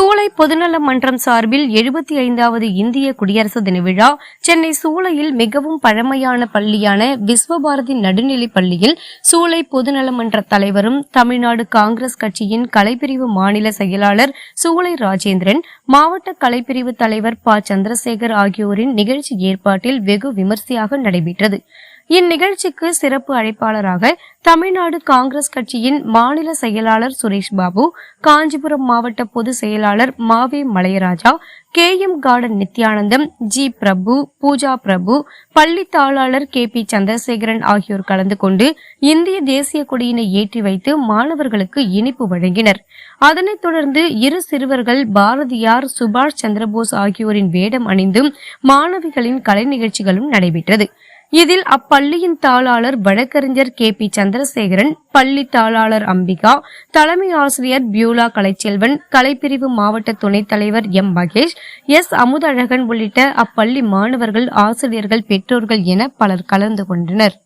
சூளை பொதுநல மன்றம் சார்பில் எழுபத்தி ஐந்தாவது இந்திய குடியரசு தின விழா சென்னை சூளையில் மிகவும் பழமையான பள்ளியான விஸ்வபாரதி நடுநிலைப் பள்ளியில் சூளை பொதுநல மன்ற தலைவரும் தமிழ்நாடு காங்கிரஸ் கட்சியின் கலைப்பிரிவு மாநில செயலாளர் சூளை ராஜேந்திரன் மாவட்ட கலைப்பிரிவு தலைவர் ப. சந்திரசேகர் ஆகியோரின் நிகழ்ச்சி ஏற்பாட்டில் வெகு விமர்சையாக நடைபெற்றது. இந்நிகழ்ச்சிக்கு சிறப்பு அழைப்பாளராக தமிழ்நாடு காங்கிரஸ் கட்சியின் மாநில செயலாளர் சுரேஷ் பாபு காஞ்சிபுரம் மாவட்ட பொதுச் செயலாளர் மாவே Malairaja K M garden Nithyanandam G Prabhu Pooja Prabhu பள்ளி தாளாளர் கே பி சந்திரசேகரன் ஆகியோர் கலந்து கொண்டு இந்திய தேசிய கொடியினை ஏற்றி வைத்து மாணவர்களுக்கு இனிப்பு வழங்கினர். அதனைத் தொடர்ந்து இரு சிறுவர்கள் பாரதியார் சுபாஷ் சந்திரபோஸ் ஆகியோரின் வேடம் அணிந்தும் மாணவிகளின் கலை நிகழ்ச்சிகளும் நடைபெற்றது. இதில் அப்பள்ளியின் தாளாளர் வழக்கறிஞர் கே பி சந்திரசேகரன் பள்ளி தாளாளர் அம்பிகா தலைமை ஆசிரியர் பியூலா கலைச்செல்வன் கலைப்பிரிவு மாவட்ட துணைத் தலைவர் எம் மகேஷ் எஸ் அமுதழகன் உள்ளிட்ட அப்பள்ளி மாணவர்கள் ஆசிரியர்கள் பெற்றோர்கள் என பலர் கலந்து கொண்டனர்.